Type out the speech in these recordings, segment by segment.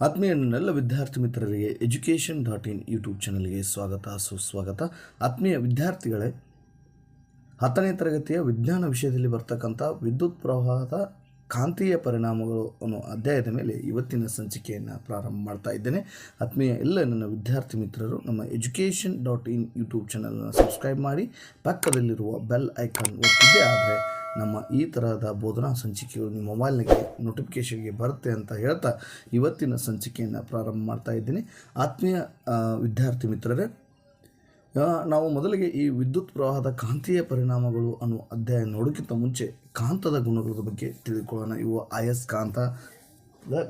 ಆತ್ಮೀಯ ನನ್ನೆಲ್ಲ ವಿದ್ಯಾರ್ಥಿ ಮಿತ್ರರಿಗೆ ಎಜುಕೇಷನ್ ಡಾಟ್ ಇನ್ ಯೂಟ್ಯೂಬ್ ಚಾನಲ್ಗೆ ಸ್ವಾಗತ, ಸುಸ್ವಾಗತ. ಆತ್ಮೀಯ ವಿದ್ಯಾರ್ಥಿಗಳೇ, ಹತ್ತನೇ ತರಗತಿಯ ವಿಜ್ಞಾನ ವಿಷಯದಲ್ಲಿ ಬರ್ತಕ್ಕಂಥ ವಿದ್ಯುತ್ ಪ್ರವಾಹದ ಕಾಂತೀಯ ಪರಿಣಾಮಗಳು ಅನ್ನೋ ಅಧ್ಯಾಯದ ಮೇಲೆ ಇವತ್ತಿನ ಸಂಚಿಕೆಯನ್ನು ಪ್ರಾರಂಭ ಮಾಡ್ತಾ ಇದ್ದೇನೆ. ಆತ್ಮೀಯ ಎಲ್ಲ ನನ್ನ ವಿದ್ಯಾರ್ಥಿ ಮಿತ್ರರು, ನಮ್ಮ ಎಜುಕೇಷನ್ ಡಾಟ್ ಇನ್ ಯೂಟ್ಯೂಬ್ ಚಾನಲನ್ನು ಸಬ್ಸ್ಕ್ರೈಬ್ ಮಾಡಿ, ಪಕ್ಕದಲ್ಲಿರುವ ಬೆಲ್ ಐಕಾನ್ ಒತ್ತಿದ್ದೇ. ಆದರೆ ನಮ್ಮ ಈ ತರಹದ ಬೋಧನಾ ಸಂಚಿಕೆಗಳು ನಿಮ್ಮ ಮೊಬೈಲ್ನಿಗೆ ನೋಟಿಫಿಕೇಷನ್ಗೆ ಬರುತ್ತೆ ಅಂತ ಹೇಳ್ತಾ ಇವತ್ತಿನ ಸಂಚಿಕೆಯನ್ನು ಪ್ರಾರಂಭ ಮಾಡ್ತಾ ಇದ್ದೀನಿ. ಆತ್ಮೀಯ ವಿದ್ಯಾರ್ಥಿ ಮಿತ್ರರೇ ನಾವು ಮೊದಲಿಗೆ ಈ ವಿದ್ಯುತ್ ಪ್ರವಾಹದ ಕಾಂತೀಯ ಪರಿಣಾಮಗಳು ಅನ್ನುವ ಅಧ್ಯಾಯ ನೋಡೋಕ್ಕಿಂತ ಮುಂಚೆ ಕಾಂತದ ಗುಣಗಳ ಬಗ್ಗೆ ತಿಳಿದುಕೊಳ್ಳೋಣ. ಇವು ಅಯಸ್ಕಾಂತದ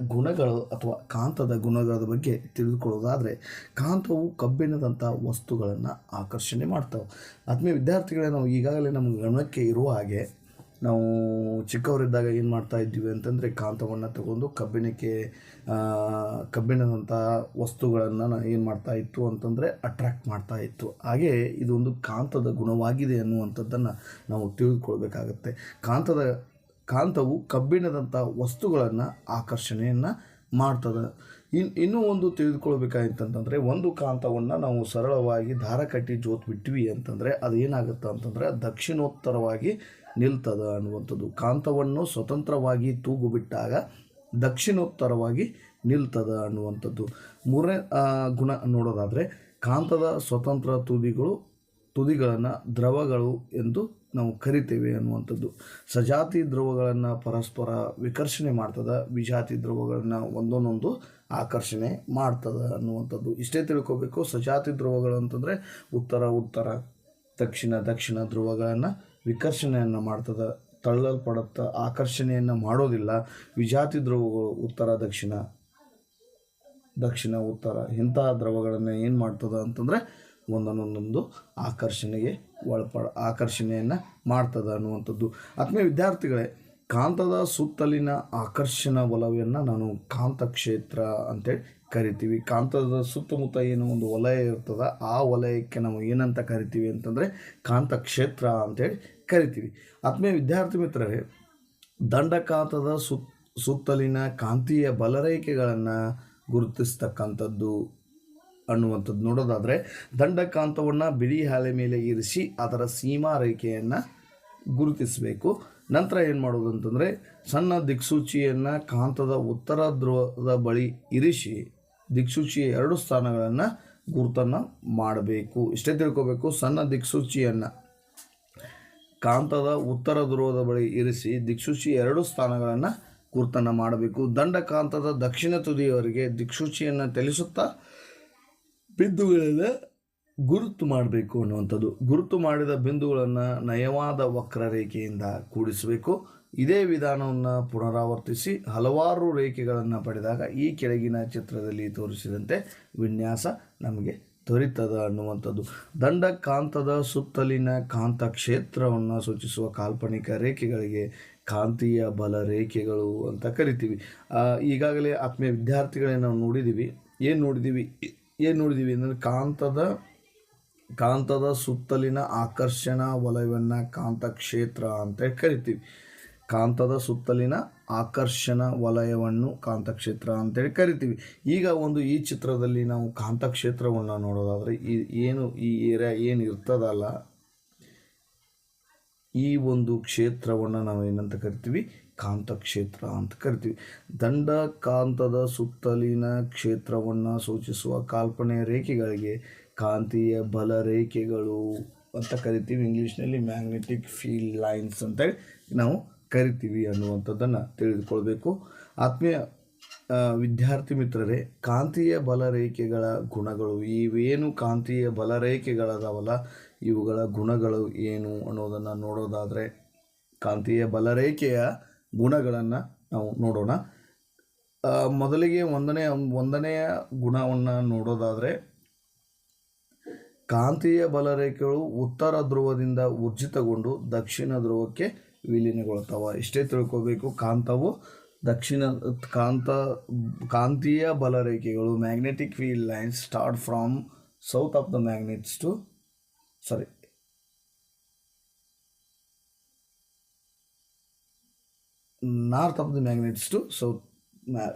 ಗುಣಗಳು ಅಥವಾ ಕಾಂತದ ಗುಣಗಳ ಬಗ್ಗೆ ತಿಳಿದುಕೊಳ್ಳೋದಾದರೆ ಕಾಂತವು ಕಬ್ಬಿಣದಂಥ ವಸ್ತುಗಳನ್ನು ಆಕರ್ಷಣೆ ಮಾಡ್ತವೆ. ಆತ್ಮೀಯ ವಿದ್ಯಾರ್ಥಿಗಳೇ, ನಾವು ಈಗಾಗಲೇ ನಮ್ಮ ಗಮನಕ್ಕೆ ಇರುವ ಹಾಗೆ ನಾವು ಚಿಕ್ಕವರಿದ್ದಾಗ ಏನು ಮಾಡ್ತಾ ಇದ್ದೀವಿ ಅಂತಂದರೆ ಕಾಂತವನ್ನು ತಗೊಂಡು ಕಬ್ಬಿಣಕ್ಕೆ ಕಬ್ಬಿಣದಂಥ ವಸ್ತುಗಳನ್ನು ಏನು ಮಾಡ್ತಾ ಇತ್ತು ಅಂತಂದರೆ ಅಟ್ರ್ಯಾಕ್ಟ್ ಮಾಡ್ತಾ ಇತ್ತು. ಹಾಗೆ ಇದೊಂದು ಕಾಂತದ ಗುಣವಾಗಿದೆ ಅನ್ನುವಂಥದ್ದನ್ನು ನಾವು ತಿಳಿದುಕೊಳ್ಬೇಕಾಗತ್ತೆ ಕಾಂತದ, ಕಾಂತವು ಕಬ್ಬಿಣದಂಥ ವಸ್ತುಗಳನ್ನು ಆಕರ್ಷಣೆಯನ್ನು ಮಾಡ್ತದೆ. ಇನ್, ಇನ್ನೂ ಒಂದು ತಿಳಿದುಕೊಳ್ಬೇಕಾಯ್ತಂತಂದರೆ, ಒಂದು ಕಾಂತವನ್ನು ನಾವು ಸರಳವಾಗಿ ದಾರ ಕಟ್ಟಿ ಜೋತ್ ಬಿಟ್ವಿ ಅಂತಂದರೆ ಅದು ಏನಾಗುತ್ತೆ ಅಂತಂದರೆ, ದಕ್ಷಿಣೋತ್ತರವಾಗಿ ನಿಲ್ತದ ಅನ್ನುವಂಥದ್ದು. ಕಾಂತವನ್ನು ಸ್ವತಂತ್ರವಾಗಿ ತೂಗು ಬಿಟ್ಟಾಗ ದಕ್ಷಿಣೋತ್ತರವಾಗಿ ನಿಲ್ತದ ಅನ್ನುವಂಥದ್ದು. ಮೂರನೇ ಗುಣ ನೋಡೋದಾದರೆ, ಕಾಂತದ ಸ್ವತಂತ್ರ ತುದಿಗಳು, ತುದಿಗಳನ್ನು ದ್ರವಗಳು ಎಂದು ನಾವು ಕರಿತೇವೆ ಅನ್ನುವಂಥದ್ದು. ಸಜಾತಿ ಧ್ರುವಗಳನ್ನು ಪರಸ್ಪರ ವಿಕರ್ಷಣೆ ಮಾಡ್ತದೆ, ವಿಜಾತಿ ಧ್ರುವಗಳನ್ನು ಒಂದೊಂದೊಂದು ಆಕರ್ಷಣೆ ಮಾಡ್ತದೆ ಅನ್ನುವಂಥದ್ದು. ಇಷ್ಟೇ ತಿಳ್ಕೊಬೇಕು, ಸಜಾತಿ ಧ್ರುವಗಳು ಅಂತಂದರೆ ಉತ್ತರ ಉತ್ತರ, ದಕ್ಷಿಣ ದಕ್ಷಿಣ ಧ್ರುವಗಳನ್ನು ವಿಕರ್ಷಣೆಯನ್ನು ಮಾಡ್ತದೆ. ತಳ್ಳಲ್ಪಡುತ್ತ ಆಕರ್ಷಣೆಯನ್ನು ಮಾಡೋದಿಲ್ಲ. ವಿಜಾತಿ ಧ್ರುವಗಳು ಉತ್ತರ, ದಕ್ಷಿಣ ದಕ್ಷಿಣ, ಉತ್ತರ ಇಂತಹ ದ್ರವಗಳನ್ನು ಏನು ಮಾಡ್ತದೆ ಅಂತಂದರೆ ಒಂದೊಂದೊಂದೊಂದು ಆಕರ್ಷಣೆಗೆ ಒಳಪಡ, ಆಕರ್ಷಣೆಯನ್ನು ಮಾಡ್ತದೆ ಅನ್ನುವಂಥದ್ದು. ಆತ್ಮೀಯ ವಿದ್ಯಾರ್ಥಿಗಳೇ, ಕಾಂತದ ಸುತ್ತಲಿನ ಆಕರ್ಷಣ ವಲಯವನ್ನು ನಾನು ಕಾಂತ ಕ್ಷೇತ್ರ ಅಂತೇಳಿ ಕರಿತೀವಿ. ಕಾಂತದ ಸುತ್ತಮುತ್ತ ಏನು ಒಂದು ವಲಯ ಇರ್ತದ, ಆ ವಲಯಕ್ಕೆ ನಾವು ಏನಂತ ಕರಿತೀವಿ ಅಂತಂದರೆ ಕಾಂತಕ್ಷೇತ್ರ ಅಂತೇಳಿ ಕರಿತೀವಿ. ಆತ್ಮೀಯ ವಿದ್ಯಾರ್ಥಿ ಮಿತ್ರರೇ, ದಂಡಕಾಂತದ ಸುತ್ತ ಸುತ್ತಲಿನ ಕಾಂತೀಯ ಬಲರೇಖೆಗಳನ್ನು ಗುರುತಿಸ್ತಕ್ಕಂಥದ್ದು ಅನ್ನುವಂಥದ್ದು ನೋಡೋದಾದರೆ ದಂಡಕಾಂತವನ್ನು ಬಿಳಿ ಹಾಲೆ ಮೇಲೆ ಇರಿಸಿ ಅದರ ಸೀಮಾ ರೇಖೆಯನ್ನು ಗುರುತಿಸಬೇಕು. ನಂತರ ಏನು ಮಾಡೋದು ಅಂತಂದರೆ ಸಣ್ಣ ದಿಕ್ಸೂಚಿಯನ್ನು ಕಾಂತದ ಉತ್ತರ ಧ್ರುವದ ಬಳಿ ಇರಿಸಿ ದಿಕ್ಸೂಚಿಯ ಎರಡು ಸ್ಥಾನಗಳನ್ನು ಗುರುತನ್ನು ಮಾಡಬೇಕು. ಇಷ್ಟೇ ತಿಳ್ಕೋಬೇಕು, ಸಣ್ಣ ದಿಕ್ಸೂಚಿಯನ್ನು ಕಾಂತದ ಉತ್ತರ ಧ್ರುವದ ಬಳಿ ಇರಿಸಿ ದಿಕ್ಸೂಚಿ ಎರಡು ಸ್ಥಾನಗಳನ್ನು ಗುರುತನ್ನು ಮಾಡಬೇಕು. ದಂಡಕಾಂತದ ದಕ್ಷಿಣ ತುದಿಯವರಿಗೆ ದಿಕ್ಸೂಚಿಯನ್ನು ಚಲಿಸುತ್ತಾ ಬಿಂದುಗಳನ್ನು ಗುರುತು ಮಾಡಬೇಕು ಅನ್ನುವಂಥದ್ದು. ಗುರುತು ಮಾಡಿದ ಬಿಂದುಗಳನ್ನು ನಯವಾದ ವಕ್ರರೇಖೆಯಿಂದ ಕೂಡಿಸಬೇಕು. ಇದೇ ವಿಧಾನವನ್ನು ಪುನರಾವರ್ತಿಸಿ ಹಲವಾರು ರೇಖೆಗಳನ್ನು ಪಡೆದಾಗ ಈ ಕೆಳಗಿನ ಚಿತ್ರದಲ್ಲಿ ತೋರಿಸಿದಂತೆ ವಿನ್ಯಾಸ ನಮಗೆ ದೊರೀತದ ಅನ್ನುವಂಥದ್ದು. ದಂಡಕಾಂತದ ಸುತ್ತಲಿನ ಕಾಂತ ಕ್ಷೇತ್ರವನ್ನು ಸೂಚಿಸುವ ಕಾಲ್ಪನಿಕ ರೇಖೆಗಳಿಗೆ ಕಾಂತೀಯ ಬಲ ರೇಖೆಗಳು ಅಂತ ಕರಿತೀವಿ. ಈಗಾಗಲೇ ಆತ್ಮೀಯ ವಿದ್ಯಾರ್ಥಿಗಳೇ ನಾವು ನೋಡಿದ್ದೀವಿ ಏನು ನೋಡಿದ್ದೀವಿ ಏನು ನೋಡಿದ್ದೀವಿ ಅಂದರೆ ಕಾಂತದ ಕಾಂತದ ಸುತ್ತಲಿನ ಆಕರ್ಷಣಾ ವಲಯವನ್ನು ಕಾಂತಕ್ಷೇತ್ರ ಅಂತ ಕರಿತೀವಿ. ಕಾಂತದ ಸುತ್ತಲಿನ ಆಕರ್ಷಣ ವಲಯವನ್ನು ಕಾಂತಕ್ಷೇತ್ರ ಅಂತೇಳಿ ಕರಿತೀವಿ. ಈಗ ಒಂದು ಈ ಚಿತ್ರದಲ್ಲಿ ನಾವು ಕಾಂತಕ್ಷೇತ್ರವನ್ನು ನೋಡೋದಾದರೆ ಈ ಏನು ಈ ಏರಿಯಾ ಏನು ಇರ್ತದಲ್ಲ, ಈ ಒಂದು ಕ್ಷೇತ್ರವನ್ನು ನಾವು ಏನಂತ ಕರಿತೀವಿ? ಕಾಂತಕ್ಷೇತ್ರ ಅಂತ ಕರಿತೀವಿ. ದಂಡ ಕಾಂತದ ಸುತ್ತಲಿನ ಕ್ಷೇತ್ರವನ್ನು ಸೂಚಿಸುವ ಕಾಲ್ಪನೆಯ ರೇಖೆಗಳಿಗೆ ಕಾಂತೀಯ ಬಲ ರೇಖೆಗಳು ಅಂತ ಕರಿತೀವಿ. ಇಂಗ್ಲೀಷ್ನಲ್ಲಿ ಮ್ಯಾಗ್ನೆಟಿಕ್ ಫೀಲ್ಡ್ ಲೈನ್ಸ್ ಅಂತೇಳಿ ನಾವು ಕರಿತೀವಿ ಅನ್ನುವಂಥದ್ದನ್ನು ತಿಳಿದುಕೊಳ್ಬೇಕು. ಆತ್ಮೀಯ ವಿದ್ಯಾರ್ಥಿ ಮಿತ್ರರೇ, ಕಾಂತೀಯ ಬಲರೇಖೆಗಳ ಗುಣಗಳು ಇವೇನು ಕಾಂತೀಯ ಬಲರೇಖೆಗಳದಾವಲ್ಲ ಇವುಗಳ ಗುಣಗಳು ಏನು ಅನ್ನೋದನ್ನು ನೋಡೋದಾದರೆ ಕಾಂತೀಯ ಬಲರೇಖೆಯ ಗುಣಗಳನ್ನು ನಾವು ನೋಡೋಣ. ಮೊದಲಿಗೆ ಒಂದನೇ ಒಂದನೆಯ ಗುಣವನ್ನು ನೋಡೋದಾದರೆ, ಕಾಂತೀಯ ಬಲರೇಖೆಗಳು ಉತ್ತರ ಧ್ರುವದಿಂದ ಉರ್ಜಿತಗೊಂಡು ದಕ್ಷಿಣ ಧ್ರುವಕ್ಕೆ ವಿಲೀನಗೊಳ್ತಾವ. ಇಷ್ಟೇ ತಿಳ್ಕೋಬೇಕು, ಕಾಂತವು ದಕ್ಷಿಣ, ಕಾಂತ, ಕಾಂತೀಯ ಬಲರೇಖೆಗಳು magnetic field lines start from south of the magnets to sorry north of the magnets to south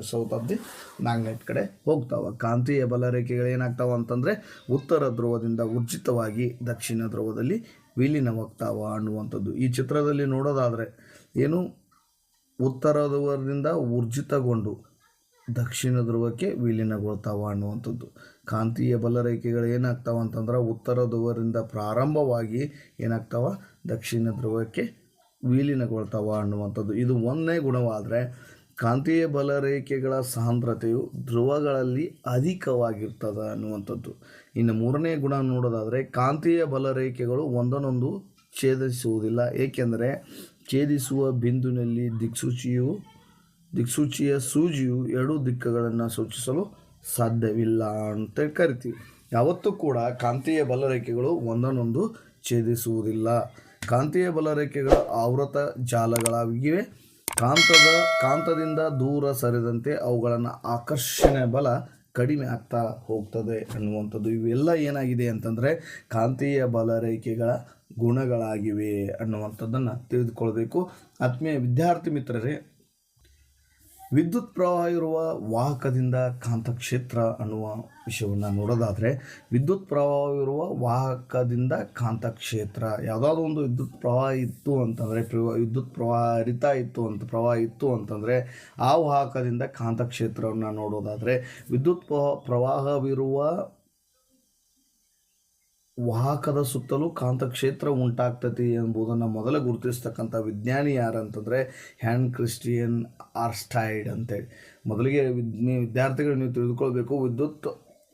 south of the magnet ಕಡೆ ಹೋಗ್ತಾವೆ. ಕಾಂತೀಯ ಬಲರೇಖೆಗಳು ಏನಾಗ್ತಾವ ಅಂತಂದರೆ ಉತ್ತರ ಧ್ರುವದಿಂದ ಉರ್ಜಿತವಾಗಿ ದಕ್ಷಿಣ ಧ್ರುವದಲ್ಲಿ ವಿಲೀನವಾಗ್ತಾವ ಅನ್ನುವಂಥದ್ದು. ಈ ಚಿತ್ರದಲ್ಲಿ ನೋಡೋದಾದರೆ ಏನು? ಉತ್ತರ ಧ್ರುವದಿಂದ ಊರ್ಜಿತಗೊಂಡು ದಕ್ಷಿಣ ಧ್ರುವಕ್ಕೆ ವಿಲೀನಗೊಳ್ತಾವ ಅನ್ನುವಂಥದ್ದು. ಕಾಂತೀಯ ಬಲರೇಖೆಗಳು ಏನಾಗ್ತಾವ ಅಂತಂದ್ರೆ ಉತ್ತರ ಧ್ರುವದಿಂದ ಪ್ರಾರಂಭವಾಗಿ ಏನಾಗ್ತಾವ? ದಕ್ಷಿಣ ಧ್ರುವಕ್ಕೆ ವಿಲೀನಗೊಳ್ತಾವ ಅನ್ನುವಂಥದ್ದು. ಇದು ಒಂದನೇ ಗುಣವಾದರೆ ಕಾಂತೀಯ ಬಲರೇಖೆಗಳ ಸಾಂದ್ರತೆಯು ಧ್ರುವಗಳಲ್ಲಿ ಅಧಿಕವಾಗಿರ್ತದೆ ಅನ್ನುವಂಥದ್ದು. ಇನ್ನು ಮೂರನೇ ಗುಣ ನೋಡೋದಾದರೆ ಕಾಂತೀಯ ಬಲರೇಖೆಗಳು ಒಂದನ್ನೊಂದು ಛೇದಿಸುವುದಿಲ್ಲ. ಏಕೆಂದರೆ ಛೇದಿಸುವ ಬಿಂದುವಿನಲ್ಲಿ ದಿಕ್ಸೂಚಿಯು ದಿಕ್ಸೂಚಿಯ ಸೂಜಿಯು ಎರಡು ದಿಕ್ಕುಗಳನ್ನು ಸೂಚಿಸಲು ಸಾಧ್ಯವಿಲ್ಲ ಅಂತ ಕರಿತೀವಿ. ಯಾವತ್ತೂ ಕೂಡ ಕಾಂತೀಯ ಬಲರೇಖೆಗಳು ಒಂದನ್ನೊಂದು ಛೇದಿಸುವುದಿಲ್ಲ. ಕಾಂತೀಯ ಬಲರೇಖೆಗಳ ಆವೃತ ಜಾಲಗಳಾಗಿವೆ. ಕಾಂತದ, ಕಾಂತದಿಂದ ದೂರ ಸರಿದಂತೆ ಅವುಗಳನ್ನು ಆಕರ್ಷಣೆ ಬಲ ಕಡಿಮೆ ಆಗ್ತಾ ಹೋಗ್ತದೆ ಅನ್ನುವಂಥದ್ದು. ಇವೆಲ್ಲ ಏನಾಗಿದೆ ಅಂತಂದರೆ ಕಾಂತೀಯ ಬಲರೇಖೆಗಳ ಗುಣಗಳಾಗಿವೆ ಅನ್ನುವಂಥದ್ದನ್ನು ತಿಳಿದುಕೊಳ್ಬೇಕು. ಆತ್ಮೀಯ ವಿದ್ಯಾರ್ಥಿ ಮಿತ್ರರೇ ವಿದ್ಯುತ್ ಪ್ರವಾಹ ಇರುವ ವಾಹಕದಿಂದ ಕಾಂತಕ್ಷೇತ್ರ ಅನ್ನುವ ವಿಷಯವನ್ನು ನೋಡೋದಾದರೆ, ವಿದ್ಯುತ್ ಪ್ರವಾಹ ಇರುವ ವಾಹಕದಿಂದ ಕಾಂತಕ್ಷೇತ್ರ, ಯಾವುದಾದ್ರು ಒಂದು ವಿದ್ಯುತ್ ಪ್ರವಾಹ ಇತ್ತು ಅಂತಂದರೆ ವಿದ್ಯುತ್ ಪ್ರವಾಹ ಹರಿತಾ ಇತ್ತು ಅಂತ, ಪ್ರವಾಹ ಇತ್ತು ಅಂತಂದರೆ, ಆ ವಾಹಕದಿಂದ ಕಾಂತಕ್ಷೇತ್ರವನ್ನು ನೋಡೋದಾದರೆ, ವಿದ್ಯುತ್ ಪ್ರವಾಹ ಪ್ರವಾಹವಿರುವ ವಾಹಕದ ಸುತ್ತಲೂ ಕಾಂತಕ್ಷೇತ್ರ ಉಂಟಾಗ್ತತಿ ಎಂಬುದನ್ನು ಮೊದಲು ಗುರುತಿಸ್ತಕ್ಕಂಥ ವಿಜ್ಞಾನಿ ಯಾರಂತಂದರೆ ಹ್ಯಾನ್ ಕ್ರಿಸ್ಟಿಯನ್ ಆರ್ಸ್ಟೈಡ್ ಅಂತೇಳಿ. ಮೊದಲಿಗೆ ವಿದ್ಯಾರ್ಥಿಗಳು ನೀವು ತಿಳಿದುಕೊಳ್ಬೇಕು, ವಿದ್ಯುತ್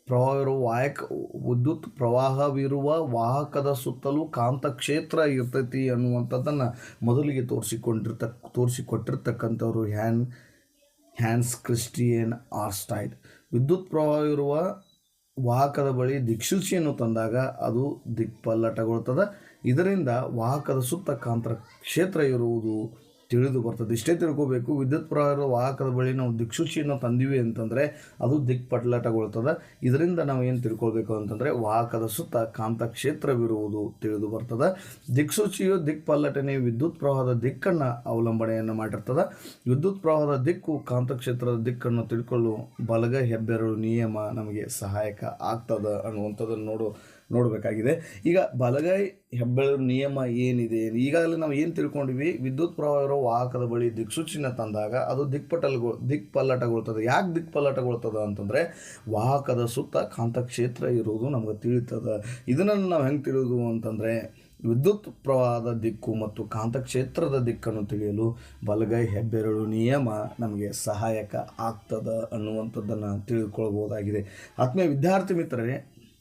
ಪ್ರವಾಹವಿರುವ ವಾಹಕ ವಿದ್ಯುತ್ ಪ್ರವಾಹವಿರುವ ವಾಹಕದ ಸುತ್ತಲೂ ಕಾಂತಕ್ಷೇತ್ರ ಇರ್ತೈತಿ ಅನ್ನುವಂಥದ್ದನ್ನು ಮೊದಲಿಗೆ ತೋರಿಸಿಕೊಂಡಿರ್ತ, ತೋರಿಸಿಕೊಟ್ಟಿರ್ತಕ್ಕಂಥವ್ರು ಹ್ಯಾನ್, ಹ್ಯಾನ್ಸ್ ಕ್ರಿಸ್ಟಿಯನ್ ಆರ್ಸ್ಟೈಡ್. ವಿದ್ಯುತ್ ಪ್ರವಾಹವಿರುವ ವಾಹಕದ ಬಳಿ ದಿಕ್ಸೂಚಿಯನ್ನು ತಂದಾಗ ಅದು ದಿಕ್ಪಲ್ಲಟಗೊಳ್ತದೆ ಇದರಿಂದ ವಾಹಕದ ಸುತ್ತ ಕಾಂತರ ಕ್ಷೇತ್ರ ಇರುವುದು ತಿಳಿದು ಬರ್ತದೆ. ಇಷ್ಟೇ ತಿಳ್ಕೋಬೇಕು, ವಿದ್ಯುತ್ ಪ್ರವಾಹ ವಾಹಕದ ಬಳಿ ನಾವು ದಿಕ್ಸೂಚಿಯನ್ನು ತಂದಿವಿ ಅಂತಂದರೆ ಅದು ದಿಕ್ಪಲ್ಲಟಗೊಳ್ತದೆ ಇದರಿಂದ ನಾವು ಏನು ತಿಳ್ಕೊಳ್ಬೇಕು ಅಂತಂದರೆ ವಾಹಕದ ಸುತ್ತ ಕಾಂತ ಕ್ಷೇತ್ರವಿರುವುದು ತಿಳಿದು ಬರ್ತದೆ. ದಿಕ್ಸೂಚಿಯು ದಿಕ್ಪಲ್ಲಟನೆ ವಿದ್ಯುತ್ ಪ್ರವಾಹದ ದಿಕ್ಕನ್ನು ಅವಲಂಬನೆಯನ್ನು ಮಾಡಿರ್ತದೆ. ವಿದ್ಯುತ್ ಪ್ರವಾಹದ ದಿಕ್ಕು ಕಾಂತಕ್ಷೇತ್ರದ ದಿಕ್ಕನ್ನು ತಿಳ್ಕೊಳ್ಳು ಬಲಗ ಹೆಬ್ಬೆರಳು ನಿಯಮ ನಮಗೆ ಸಹಾಯಕ ಆಗ್ತದೆ ಅನ್ನುವಂಥದ್ದನ್ನು ನೋಡು. ನೋಡಬೇಕಾಗಿದೆ. ಈಗ ಬಲಗೈ ಹೆಬ್ಬೆರಳು ನಿಯಮ ಏನಿದೆ? ಈಗಾಗಲೇ ನಾವು ಏನು ತಿಳ್ಕೊಂಡಿವಿ? ವಿದ್ಯುತ್ ಪ್ರವಾಹ ಇರೋ ವಾಹಕದ ಬಳಿ ದಿಕ್ಸೂಚಿನ ತಂದಾಗ ಅದು ದಿಕ್ಪಟಲ್ಗೊ, ದಿಕ್ಪಲ್ಲಟಗೊಳ್ತದೆ. ಯಾಕೆ ದಿಕ್ಪಲ್ಲಟಗೊಳ್ತದೆ ಅಂತಂದರೆ ವಾಹಕದ ಸುತ್ತ ಕಾಂತಕ್ಷೇತ್ರ ಇರೋದು ನಮಗೆ ತಿಳಿತದೆ. ಇದನ್ನು ನಾವು ಹೆಂಗೆ ತಿಳಿಯೋದು ಅಂತಂದರೆ ವಿದ್ಯುತ್ ಪ್ರವಾಹದ ದಿಕ್ಕು ಮತ್ತು ಕಾಂತಕ್ಷೇತ್ರದ ದಿಕ್ಕನ್ನು ತಿಳಿಯಲು ಬಲಗೈ ಹೆಬ್ಬೆರಳು ನಿಯಮ ನಮಗೆ ಸಹಾಯಕ ಆಗ್ತದ ಅನ್ನುವಂಥದ್ದನ್ನು ತಿಳಿದುಕೊಳ್ಬೋದಾಗಿದೆ ಆತ್ಮೀಯ ವಿದ್ಯಾರ್ಥಿ ಮಿತ್ರರೇ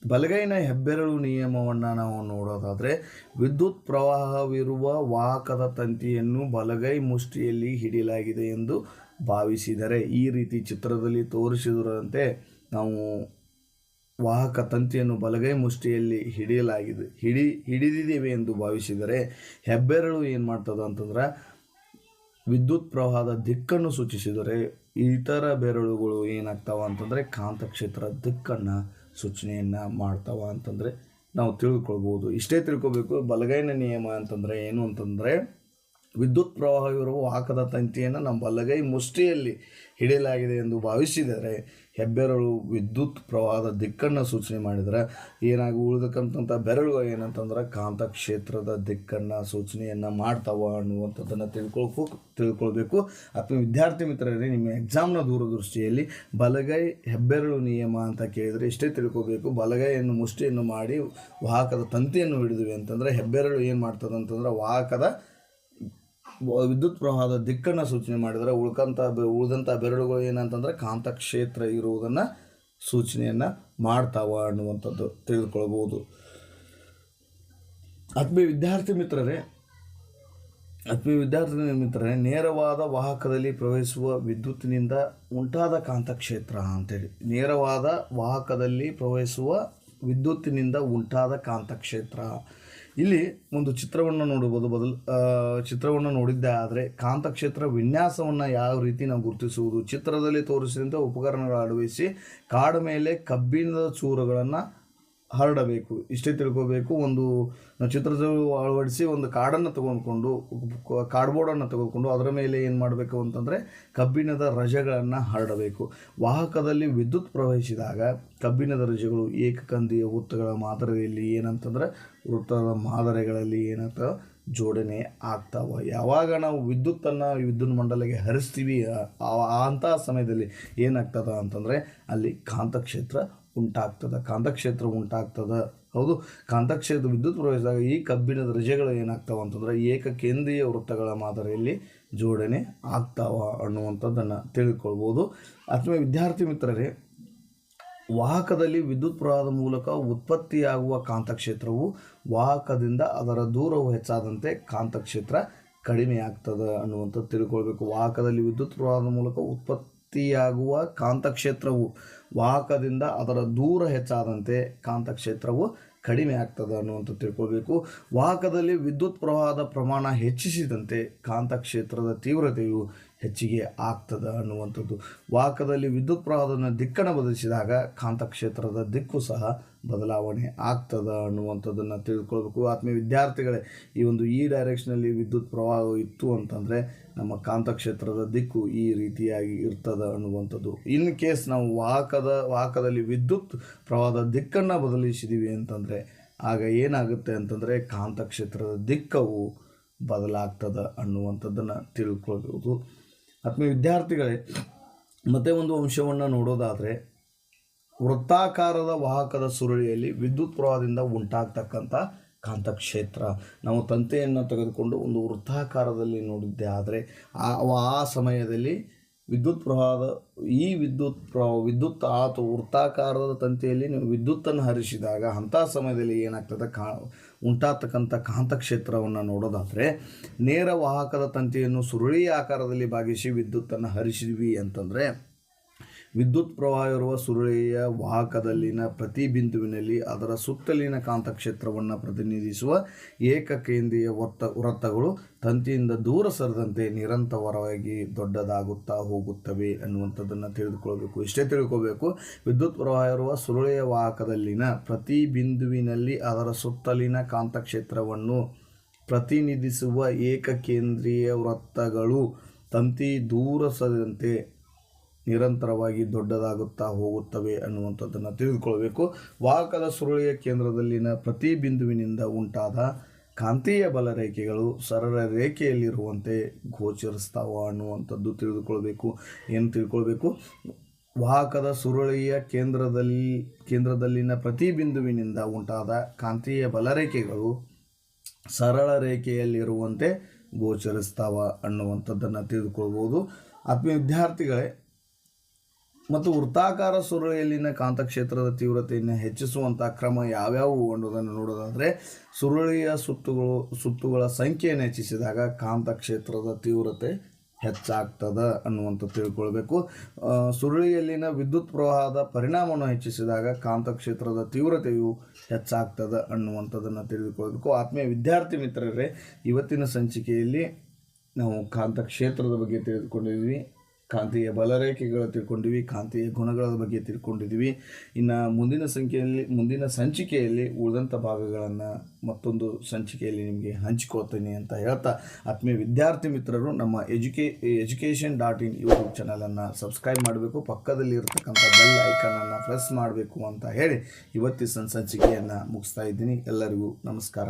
ಬಲಗೈನ ಹೆಬ್ಬೆರಳು ನಿಯಮವನ್ನು ನಾವು ನೋಡೋದಾದರೆ, ವಿದ್ಯುತ್ ಪ್ರವಾಹವಿರುವ ವಾಹಕದ ತಂತಿಯನ್ನು ಬಲಗೈ ಮುಷ್ಟಿಯಲ್ಲಿ ಹಿಡಿಯಲಾಗಿದೆ ಎಂದು ಭಾವಿಸಿದರೆ, ಈ ರೀತಿ ಚಿತ್ರದಲ್ಲಿ ತೋರಿಸಿದರಂತೆ ನಾವು ವಾಹಕ ತಂತಿಯನ್ನು ಬಲಗೈ ಮುಷ್ಟಿಯಲ್ಲಿ ಹಿಡಿಯಲಾಗಿದೆ, ಹಿಡಿ, ಹಿಡಿದಿದ್ದೇವೆ ಎಂದು ಭಾವಿಸಿದರೆ, ಹೆಬ್ಬೆರಳು ಏನು ಮಾಡ್ತದೆ ಅಂತಂದ್ರೆ, ವಿದ್ಯುತ್ ಪ್ರವಾಹದ ದಿಕ್ಕನ್ನು ಸೂಚಿಸಿದರೆ, ಇತರ ಬೆರಳುಗಳು ಏನಾಗ್ತಾವ ಅಂತಂದರೆ ಕಾಂತಕ್ಷೇತ್ರ ದಿಕ್ಕನ್ನು ಸೂಚನೆಯನ್ನು ಮಾಡ್ತಾವ ಅಂತಂದರೆ ನಾವು ತಿಳ್ಕೊಳ್ಬೋದು. ಇಷ್ಟೇ ತಿಳ್ಕೊಬೇಕು ಬಲಗೈನ ನಿಯಮ ಅಂತಂದರೆ ಏನು ಅಂತಂದರೆ ವಿದ್ಯುತ್ ಪ್ರವಾಹವಿರುವ ವಾಹಕದ ತಂತಿಯನ್ನು ನಮ್ಮ ಬಲಗೈ ಮುಷ್ಟಿಯಲ್ಲಿ ಹಿಡಿಯಲಾಗಿದೆ ಎಂದು ಭಾವಿಸಿದರೆ ಹೆಬ್ಬೆರಳು ವಿದ್ಯುತ್ ಪ್ರವಾಹದ ದಿಕ್ಕನ್ನು ಸೂಚನೆ ಮಾಡಿದರೆ ಏನಾಗಿ ಉಳಿದಕ್ಕಂಥ ಬೆರಳುಗಳು ಏನಂತಂದ್ರೆ ಕಾಂತಕ್ಷೇತ್ರದ ದಿಕ್ಕನ್ನು ಸೂಚನೆಯನ್ನು ಮಾಡ್ತಾವ ಅನ್ನುವಂಥದ್ದನ್ನು ತಿಳ್ಕೊಳ್ಕು, ತಿಳ್ಕೊಳ್ಬೇಕು. ಅಥವಾ ವಿದ್ಯಾರ್ಥಿ ಮಿತ್ರರೇ, ನಿಮ್ಮ ಎಕ್ಸಾಮ್ನ ದೂರದೃಷ್ಟಿಯಲ್ಲಿ ಬಲಗೈ ಹೆಬ್ಬೆರಳು ನಿಯಮ ಅಂತ ಕೇಳಿದರೆ ಇಷ್ಟೇ ತಿಳ್ಕೊಬೇಕು. ಬಲಗೈಯನ್ನು ಮುಷ್ಟಿಯನ್ನು ಮಾಡಿ ವಾಹಕದ ತಂತಿಯನ್ನು ಹಿಡಿದ್ವಿ ಅಂತಂದರೆ ಹೆಬ್ಬೆರಳು ಏನು ಮಾಡ್ತದಂತಂದ್ರೆ ವಾಹಕದ ವಿದ್ಯುತ್ ಪ್ರವಾಹದ ದಿಕ್ಕನ್ನು ಸೂಚನೆ ಮಾಡಿದರೆ ಉಳ್ಕಂಥ ಬೆ ಉಳಿದಂಥ ಬೆರಳುಗಳು ಏನಂತಂದರೆ ಕಾಂತಕ್ಷೇತ್ರ ಇರುವುದನ್ನು ಸೂಚನೆಯನ್ನು ಮಾಡ್ತಾವ ಅನ್ನುವಂಥದ್ದು ತಿಳಿದುಕೊಳ್ಬೋದು ಆತ್ಮೀಯ ವಿದ್ಯಾರ್ಥಿ ಮಿತ್ರರೇ, ಆತ್ಮೀಯ ವಿದ್ಯಾರ್ಥಿ ಮಿತ್ರರೇ, ನೇರವಾದ ವಾಹಕದಲ್ಲಿ ಪ್ರವಹಿಸುವ ವಿದ್ಯುತ್ತಿನಿಂದ ಉಂಟಾದ ಕಾಂತಕ್ಷೇತ್ರ ಅಂತೇಳಿ. ನೇರವಾದ ವಾಹಕದಲ್ಲಿ ಪ್ರವಹಿಸುವ ವಿದ್ಯುತ್ತಿನಿಂದ ಉಂಟಾದ ಕಾಂತಕ್ಷೇತ್ರ. ಇಲ್ಲಿ ಒಂದು ಚಿತ್ರವನ್ನು ನೋಡಬಹುದು. ಬದಲು ಚಿತ್ರವನ್ನು ನೋಡಿದ್ದೆ ಆದರೆ ಕಾಂತಕ್ಷೇತ್ರ ವಿನ್ಯಾಸವನ್ನು ಯಾವ ರೀತಿ ನಾವು ಗುರುತಿಸುವುದು ಚಿತ್ರದಲ್ಲಿ ತೋರಿಸಿದಂತೆ ಉಪಕರಣಗಳ ಅಳವಡಿಸಿ ಕಾಡ ಮೇಲೆ ಕಬ್ಬಿಣದ ಚೂರುಗಳನ್ನು ಹರಡಬೇಕು, ಇಷ್ಟೇ ತಿಳ್ಕೋಬೇಕು, ಒಂದು ಚಿತ್ರದ ಅಳವಡಿಸಿ ಒಂದು ಕಾರ್ಡನ್ನು ತೊಗೊಂಡ್ಕೊಂಡು ಕಾರ್ಡ್ಬೋರ್ಡನ್ನು ತೆಗೆದುಕೊಂಡು ಅದರ ಮೇಲೆ ಏನು ಮಾಡಬೇಕು ಅಂತಂದರೆ ಕಬ್ಬಿಣದ ರಜೆಗಳನ್ನು ಹರಡಬೇಕು. ವಾಹಕದಲ್ಲಿ ವಿದ್ಯುತ್ ಪ್ರವಹಿಸಿದಾಗ ಕಬ್ಬಿಣದ ರಜೆಗಳು ಏಕಕಂದಿಯ ವೃತ್ತಗಳ ಮಾದರಿಯಲ್ಲಿ ಏನಂತಂದರೆ ವೃತ್ತದ ಮಾದರಿಗಳಲ್ಲಿ ಏನಂತ ಜೋಡಣೆ ಆಗ್ತಾವ. ಯಾವಾಗ ನಾವು ವಿದ್ಯುತ್ತನ್ನು ವಿದ್ಯುತ್ ಮಂಡಲಿಗೆ ಹರಿಸ್ತೀವಿ ಆ ಅಂತಹ ಸಮಯದಲ್ಲಿ ಏನಾಗ್ತದ ಅಂತಂದರೆ ಅಲ್ಲಿ ಕಾಂತಕ್ಷೇತ್ರ ಉಂಟಾಗ್ತದೆ, ಕಾಂತಕ್ಷೇತ್ರ ಉಂಟಾಗ್ತದೆ. ಹೌದು, ಕಾಂತಕ್ಷೇತ್ರ ವಿದ್ಯುತ್ ಪ್ರವೇಶದಾಗ ಈ ಕಬ್ಬಿಣದ ರಜೆಗಳು ಏನಾಗ್ತಾವ ಏಕ ಕೇಂದ್ರೀಯ ವೃತ್ತಗಳ ಮಾದರಿಯಲ್ಲಿ ಜೋಡಣೆ ಆಗ್ತಾವ ಅನ್ನುವಂಥದ್ದನ್ನು ತಿಳ್ಕೊಳ್ಬೋದು. ಅಥವಾ ವಿದ್ಯಾರ್ಥಿ ಮಿತ್ರರೇ, ವಾಹಕದಲ್ಲಿ ವಿದ್ಯುತ್ ಪ್ರವಾಹದ ಮೂಲಕ ಉತ್ಪತ್ತಿಯಾಗುವ ಕಾಂತಕ್ಷೇತ್ರವು ವಾಹಕದಿಂದ ಅದರ ದೂರವು ಹೆಚ್ಚಾದಂತೆ ಕಾಂತಕ್ಷೇತ್ರ ಕಡಿಮೆ ಆಗ್ತದೆ ಅನ್ನುವಂಥದ್ದು ತಿಳ್ಕೊಳ್ಬೇಕು. ವಾಹಕದಲ್ಲಿ ವಿದ್ಯುತ್ ಪ್ರವಾಹದ ಮೂಲಕ ಉತ್ಪತ್ತಿಯಾಗುವ ಕಾಂತಕ್ಷೇತ್ರವು ವಾಹಕದಿಂದ ಅದರ ದೂರ ಹೆಚ್ಚಾದಂತೆ ಕಾಂತಕ್ಷೇತ್ರವು ಕಡಿಮೆ ಆಗ್ತದೆ ಅನ್ನುವಂಥದ್ದು ತಿಳ್ಕೊಬೇಕು ವಾಹಕದಲ್ಲಿ ವಿದ್ಯುತ್ ಪ್ರವಾಹದ ಪ್ರಮಾಣ ಹೆಚ್ಚಿಸಿದಂತೆ ಕಾಂತಕ್ಷೇತ್ರದ ತೀವ್ರತೆಯು ಹೆಚ್ಚಿಗೆ ಆಗ್ತದೆ ಅನ್ನುವಂಥದ್ದು. ವಾಹಕದಲ್ಲಿ ವಿದ್ಯುತ್ ಪ್ರವಾಹದ ದಿಕ್ಕನ್ನು ಬದಲಿಸಿದಾಗ ಕಾಂತಕ್ಷೇತ್ರದ ದಿಕ್ಕು ಸಹ ಬದಲಾವಣೆ ಆಗ್ತದೆ ಅನ್ನುವಂಥದ್ದನ್ನು ತಿಳ್ಕೊಳ್ಬೇಕು ಆತ್ಮೀಯ ವಿದ್ಯಾರ್ಥಿಗಳೇ, ಈ ಒಂದು ಈ ಡೈರೆಕ್ಷನಲ್ಲಿ ವಿದ್ಯುತ್ ಪ್ರವಾಹ ಇತ್ತು ಅಂತಂದರೆ ನಮ್ಮ ಕಾಂತಕ್ಷೇತ್ರದ ದಿಕ್ಕು ಈ ರೀತಿಯಾಗಿ ಇರ್ತದೆ ಅನ್ನುವಂಥದ್ದು. ಇನ್ ಕೇಸ್ ನಾವು ವಾಹಕದ ವಾಹಕದಲ್ಲಿ ವಿದ್ಯುತ್ ಪ್ರವಾಹದ ದಿಕ್ಕನ್ನು ಬದಲಿಸಿದ್ದೀವಿ ಅಂತಂದರೆ, ಆಗ ಏನಾಗುತ್ತೆ ಅಂತಂದರೆ ಕಾಂತಕ್ಷೇತ್ರದ ದಿಕ್ಕವು ಬದಲಾಗ್ತದೆ ಅನ್ನುವಂಥದ್ದನ್ನು ತಿಳ್ಕೊಳ್ಬೋದು. ಆತ್ಮೀಯ ವಿದ್ಯಾರ್ಥಿಗಳೇ ಮತ್ತೆ ಒಂದು ಅಂಶವನ್ನು ನೋಡೋದಾದರೆ, ವೃತ್ತಾಕಾರದ ವಾಹಕದ ಸುರುಳಿಯಲ್ಲಿ ವಿದ್ಯುತ್ ಪ್ರವಾಹದಿಂದ ಉಂಟಾಗ್ತಕ್ಕಂಥ ಕಾಂತಕ್ಷೇತ್ರ. ನಾವು ತಂತೆಯನ್ನು ತೆಗೆದುಕೊಂಡು ಒಂದು ವೃತ್ತಾಕಾರದಲ್ಲಿ ನೋಡಿದ್ದೆ, ಆದರೆ ಆ ಆ ಸಮಯದಲ್ಲಿ ವಿದ್ಯುತ್ ಪ್ರವಾಹದ, ಈ ವಿದ್ಯುತ್ ಪ್ರವಾಹ ವಿದ್ಯುತ್ ಆತು ವೃತ್ತಾಕಾರದ ತಂತಿಯಲ್ಲಿ ನೀವು ವಿದ್ಯುತ್ತನ್ನು ಹರಿಸಿದಾಗ ಅಂಥ ಸಮಯದಲ್ಲಿ ಏನಾಗ್ತದೆ ಕಾ ಉಂಟಾಗ್ತಕ್ಕಂಥ ಕಾಂತಕ್ಷೇತ್ರವನ್ನು ನೋಡೋದಾದರೆ ನೇರ ವಾಹಕದ ತಂತಿಯನ್ನು ಸುರುಳಿ ಆಕಾರದಲ್ಲಿ ಭಾಗಿಸಿ ವಿದ್ಯುತ್ತನ್ನು ಹರಿಸಿದ್ವಿ ಅಂತಂದರೆ ವಿದ್ಯುತ್ ಪ್ರವಾಹ ಇರುವ ಸುರುಳಿಯ ವಾಹಕದಲ್ಲಿನ ಪ್ರತಿ ಬಿಂದುವಿನಲ್ಲಿ ಅದರ ಸುತ್ತಲಿನ ಕಾಂತಕ್ಷೇತ್ರವನ್ನು ಪ್ರತಿನಿಧಿಸುವ ಏಕಕೇಂದ್ರೀಯ ವೃತ್ತ ವೃತ್ತಗಳು ತಂತಿಯಿಂದ ದೂರ ಸರಿದಂತೆ ನಿರಂತರವಾಗಿ ದೊಡ್ಡದಾಗುತ್ತಾ ಹೋಗುತ್ತವೆ ಅನ್ನುವಂಥದ್ದನ್ನು ತಿಳಿದುಕೊಳ್ಬೇಕು. ಇಷ್ಟೇ ತಿಳ್ಕೋಬೇಕು, ವಿದ್ಯುತ್ ಪ್ರವಾಹ ಇರುವ ಸುರುಳಿಯ ವಾಹಕದಲ್ಲಿನ ಪ್ರತಿ ಬಿಂದುವಿನಲ್ಲಿ ಅದರ ಸುತ್ತಲಿನ ಕಾಂತಕ್ಷೇತ್ರವನ್ನು ಪ್ರತಿನಿಧಿಸುವ ಏಕಕೇಂದ್ರೀಯ ವೃತ್ತಗಳು ತಂತಿ ದೂರ ಸರಿದಂತೆ ನಿರಂತರವಾಗಿ ದೊಡ್ಡದಾಗುತ್ತಾ ಹೋಗುತ್ತವೆ ಅನ್ನುವಂಥದ್ದನ್ನು ತಿಳಿದುಕೊಳ್ಬೇಕು. ವಾಹಕದ ಸುರುಳಿಯ ಕೇಂದ್ರದಲ್ಲಿನ ಪ್ರತಿ ಬಿಂದುವಿನಿಂದ ಉಂಟಾದ ಕಾಂತೀಯ ಬಲ ರೇಖೆಗಳು ಸರಳ ರೇಖೆಯಲ್ಲಿರುವಂತೆ ಗೋಚರಿಸ್ತಾವ ಅನ್ನುವಂಥದ್ದು ತಿಳಿದುಕೊಳ್ಬೇಕು. ಏನು ತಿಳ್ಕೊಳ್ಬೇಕು? ವಾಹಕದ ಸುರುಳಿಯ ಕೇಂದ್ರದಲ್ಲಿ, ಕೇಂದ್ರದಲ್ಲಿನ ಪ್ರತಿ ಬಿಂದುವಿನಿಂದ ಉಂಟಾದ ಕಾಂತೀಯ ಬಲರೇಖೆಗಳು ಸರಳ ರೇಖೆಯಲ್ಲಿರುವಂತೆ ಗೋಚರಿಸ್ತಾವ ಅನ್ನುವಂಥದ್ದನ್ನು ತಿಳಿದುಕೊಳ್ಬೋದು. ಆತ್ಮೀಯ ವಿದ್ಯಾರ್ಥಿಗಳೇ ಮತ್ತು ವೃತ್ತಾಕಾರ ಸುರುಳಿಯಲ್ಲಿನ ಕಾಂತಕ್ಷೇತ್ರದ ತೀವ್ರತೆಯನ್ನು ಹೆಚ್ಚಿಸುವಂಥ ಕ್ರಮ ಯಾವ್ಯಾವು ಅನ್ನೋದನ್ನು ನೋಡೋದಾದರೆ, ಸುರುಳಿಯ ಸುತ್ತುಗಳು, ಸುತ್ತುಗಳ ಸಂಖ್ಯೆಯನ್ನು ಹೆಚ್ಚಿಸಿದಾಗ ಕಾಂತಕ್ಷೇತ್ರದ ತೀವ್ರತೆ ಹೆಚ್ಚಾಗ್ತದ ಅನ್ನುವಂಥ ತಿಳ್ಕೊಳ್ಬೇಕು. ಸುರುಳಿಯಲ್ಲಿನ ವಿದ್ಯುತ್ ಪ್ರವಾಹದ ಪರಿಣಾಮವನ್ನು ಹೆಚ್ಚಿಸಿದಾಗ ಕಾಂತಕ್ಷೇತ್ರದ ತೀವ್ರತೆಯು ಹೆಚ್ಚಾಗ್ತದೆ ಅನ್ನುವಂಥದ್ದನ್ನು ತಿಳಿದುಕೊಳ್ಬೇಕು. ಆತ್ಮೀಯ ವಿದ್ಯಾರ್ಥಿ ಮಿತ್ರರೇ, ಇವತ್ತಿನ ಸಂಚಿಕೆಯಲ್ಲಿ ನಾವು ಕಾಂತಕ್ಷೇತ್ರದ ಬಗ್ಗೆ ತಿಳಿದುಕೊಂಡಿದ್ವಿ ಕಾಂತೀಯ ಬಲರೇಖೆಗಳು ತಿಳ್ಕೊಂಡಿವಿ, ಕಾಂತೀಯ ಗುಣಗಳ ಬಗ್ಗೆ ತಿಳ್ಕೊಂಡಿದ್ದೀವಿ ಇನ್ನು ಮುಂದಿನ ಸಂಖ್ಯೆಯಲ್ಲಿ, ಮುಂದಿನ ಸಂಚಿಕೆಯಲ್ಲಿ ಉಳಿದಂಥ ಭಾಗಗಳನ್ನು ಮತ್ತೊಂದು ಸಂಚಿಕೆಯಲ್ಲಿ ನಿಮಗೆ ಹಂಚಿಕೊಳ್ತೀನಿ ಅಂತ ಹೇಳ್ತಾ ಆತ್ಮೀಯ ವಿದ್ಯಾರ್ಥಿ ಮಿತ್ರರು, ನಮ್ಮ educa, education dot in YouTube ಚಾನಲನ್ನು ಸಬ್ಸ್ಕ್ರೈಬ್ ಮಾಡಬೇಕು. ಪಕ್ಕದಲ್ಲಿ ಇರತಕ್ಕಂಥ ಬೆಲ್ ಐಕನನ್ನು ಪ್ರೆಸ್ ಮಾಡಬೇಕು ಅಂತ ಹೇಳಿ ಇವತ್ತಿನ ಸಂಚಿಕೆಯನ್ನು ಮುಗಿಸ್ತಾ ಇದ್ದೀನಿ. ಎಲ್ಲರಿಗೂ ನಮಸ್ಕಾರ.